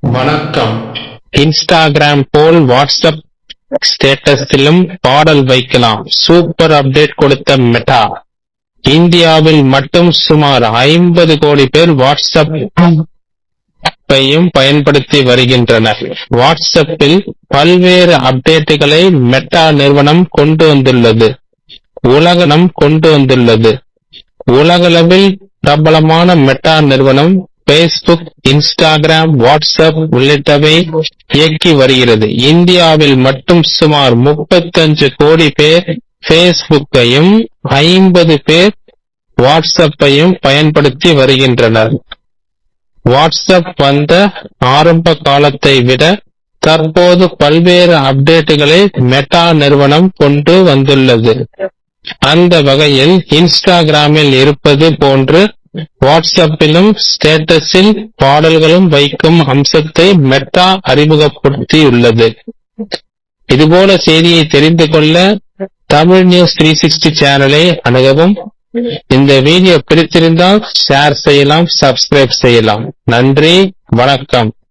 வணக்கம். இன்ஸ்டாகிராம் போல் வாட்ஸ்அப் ஸ்டேட்டஸிலும் பாடல் வைக்கலாம். சூப்பர் அப்டேட் கொடுத்த மெட்டா இந்தியாவில் மட்டும் சுமார் ஐம்பது கோடி பேர் வாட்ஸ்அப் பையும் பயன்படுத்தி வருகின்றனர். வாட்ஸ்அப்பில் பல்வேறு அப்டேட்டுகளை மெட்டா நிறுவனம் கொண்டு வந்துள்ளது. உலகனம் கொண்டு வந்துள்ளது. உலகளவில் பிரபலமான மெட்டா நிறுவனம் பேஸ்புக் இன்ஸ்டாகிராம் வாட்ஸ்அப் உள்ளிட்டவை இயக்கி வருகிறது. இந்தியாவில் மட்டும் சுமார் 35 கோடி பேர் பேஸ்புக்கையும் ஐம்பது பேர் வாட்ஸ்அப்பையும் பயன்படுத்தி வருகின்றனர். வாட்ஸ்அப் வந்த ஆரம்ப காலத்தை விட தற்போது பல்வேறு அப்டேட்டுகளை மெட்டா நிறுவனம் கொண்டு வந்துள்ளது. அந்த வகையில் இன்ஸ்டாகிராமில் இருப்பது போன்று வாட்ஸ்அப்பிலும் ஸ்டேட்டஸில் பாடல்களும் வைக்கும் அம்சத்தை மெட்டா அறிமுகப்படுத்தியுள்ளது. இதுபோல செய்தியை தெரிந்து கொள்ள தமிழ் நியூஸ் த்ரீ சிக்ஸ்டி சேனலை அணுகவும். இந்த வீடியோ பிடித்திருந்தால் ஷேர் செய்யலாம் சப்ஸ்கிரைப் செய்யலாம். நன்றி வணக்கம்.